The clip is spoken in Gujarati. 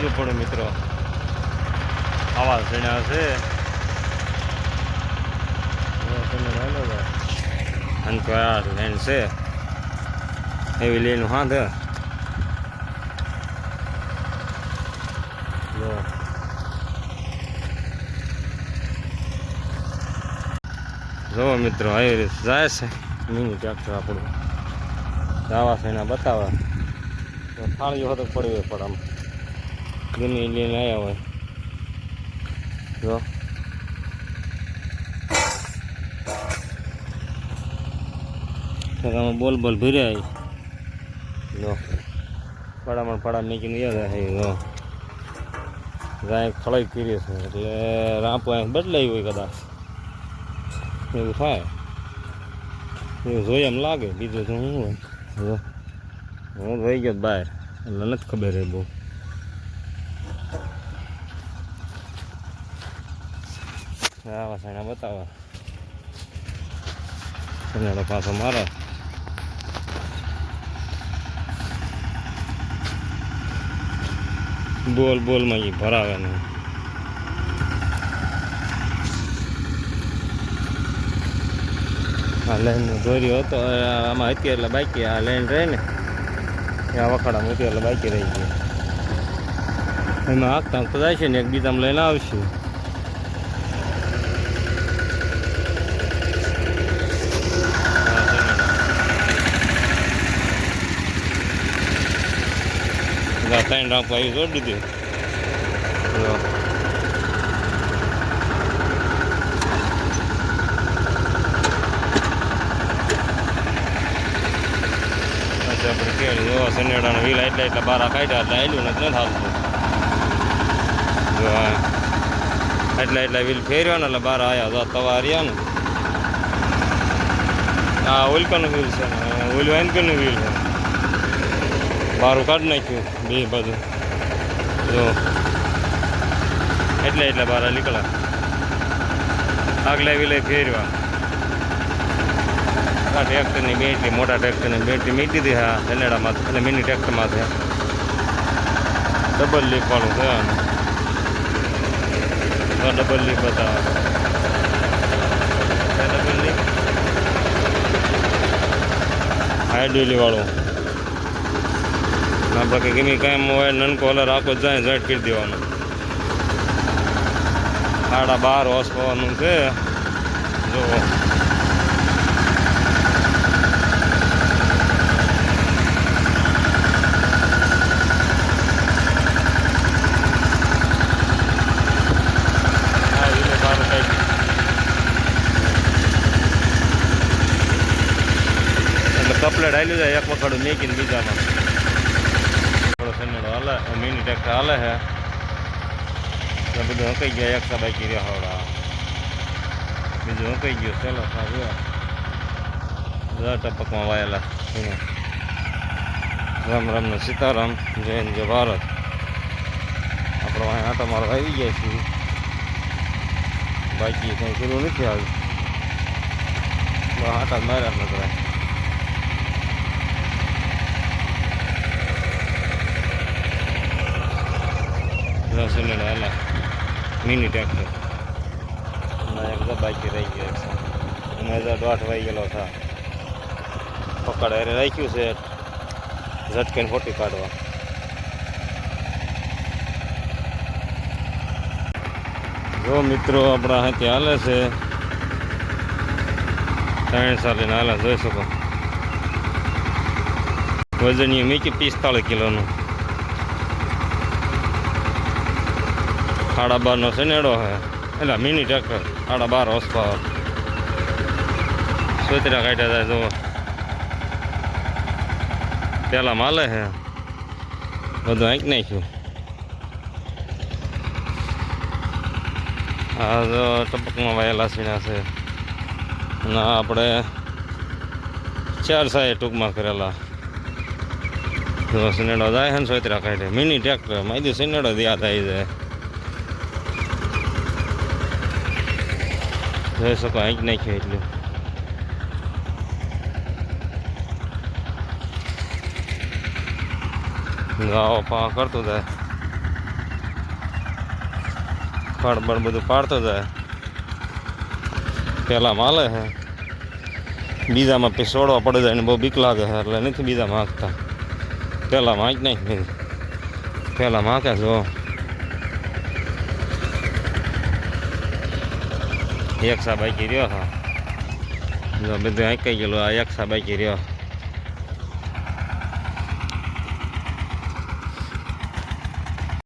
કીધું પડે મિત્રો. આવા જણા છે. અને તો આ લેન છે. એવી લેન હાંધ. જો જો મિત્રો આવી રીતે જાય છે. મિની ટ્રેક્ટર આપણું. દાવા સેના બતાવવા. તો થાળીઓ હતો પડી હોય પણ આમ. ગમે લઈને આવ્યા હોય. જો. આમાં બોલ બોલ ભર્યા જો. પડામાં પડા મેકીને યાદ હે. જો. ગાય ખળાઈ કરી છે. એટલે રાંપો બદલાઈ હોય કદાચ. એવું થાય. એવું જોઈએ એમ લાગે. બીજું તો શું હું રહી ગયો બહાર એટલે નથી ખબર હે બહુ. આવા સાણા બતાવા સનાડો પાછો મારો બોલ બોલમાં એ ભરાવે નહીં આ લાઈન દોર્યો હતો આમાં હતી એટલે બાકી આ લાઈન રહે ને એ આ વખાડામાં હતી એટલે બાકી રહી ગઈ એમાં હાંકતા તો જાય છે ને એક બીજામાં લઈને આવશે ત્રણ રાખવા આવી જોડી દીધી. આપણે કેળ જો સનેડાનો વીલ એટલા એટલા બાર કાઢ્યા, એટલે આવેલું નથી હાલતું. જો આ એટલા એટલા વીલ ફેર્યો ને એટલે બાર આવ્યા તવા રહ્યા ને. હા ઓલકાનું વીલ છે ઓલું એનકનું વીલ છે. બારું કાઢી નાખ્યું બે બાજુ. જો. એટલે એટલે બહાર નીકળ્યા. આગલા વીલે ફેરવા. આ ટ્રેક્ટરની બેટરી, મોટા ટ્રેક્ટરની બેટરી મીટી દીધી હા ધનેડામાં એટલે મિની ટ્રેક્ટરમાં છે. ડબલ લીક વાળું છે ડબલ લીફ બતાવે. ડબલ લીક હાઈડ્રોલી વાળું આપણે કે ગમે કાંઈ મોબાઈલ નનકો કલર આખો જાય જાય કરી દેવાનો. સાડા બાર હોસ પવાનું છે. જો કપલેટ આવેલું જાય, એક વખત મેકીને બીજામાં. મિની ટ્રેક્ટર હાલે છે. એટલે બધું હંકાઈ ગયા, એક બાકી રહ્યા બીજું હંકાઈ ગયું ચલો સારું બધા ટપકમાં વાયેલા સુનો રામ રામનો સીતારામ, જય જય ભારત. આપણે અહીં આટા મારો આવી ગયા છીએ. બાકી કંઈ કર્યું નથી આવ્યું આટા માર્યા નકરા રસોલેડ હાલા. મિની ટ્રેક્ટર એક બાકી રહી ગયો છે હજાર દોઢ વાઈ ગયેલો થા પકડ હારે રાખ્યું છે. ઝટકીને ફોટી કાઢવા જો મિત્રો આપણા હાથે હાલે છે. ત્રણ સાલીને હાલે જોઈ શકો. વજન એ મૂકી પિસ્તાળીસ કિલોનું. સાડા બારનો સનેડો છે એટલે મિની ટ્રેક્ટર સાડા બાર હોસ પાવર સોતરા કાઢ્યા જાય જુઓ. પેલા માલે છે બધું આંક નાખ્યું. આ જો ટપકમાં વાયેલા સીણા છે. અને આપણે ચાર સાહેબ ટૂંકમાં કરેલા. જો સિનેડો જાય છે ને સોતરા કાઢે. મિની ટ્રેક્ટર માહિતી સનેડો યાદ આવી જાય. જોઈ શકો જ નાખ્યો એટલું. ગાવો પા કરતું જાય. ખડબડ બધું પાડતો જાય. પહેલાં માલે છે બીજામાં પડે પડી જાય ને બહુ બીક લાગે છે એટલે નથી બીજા માગતા. પહેલાં માગ નાખી પહેલાં માગે જો. એકસા બાકી રહ્યો હા બધું આંકાઈ ગયેલું આ એકસા બાકી રહ્યો.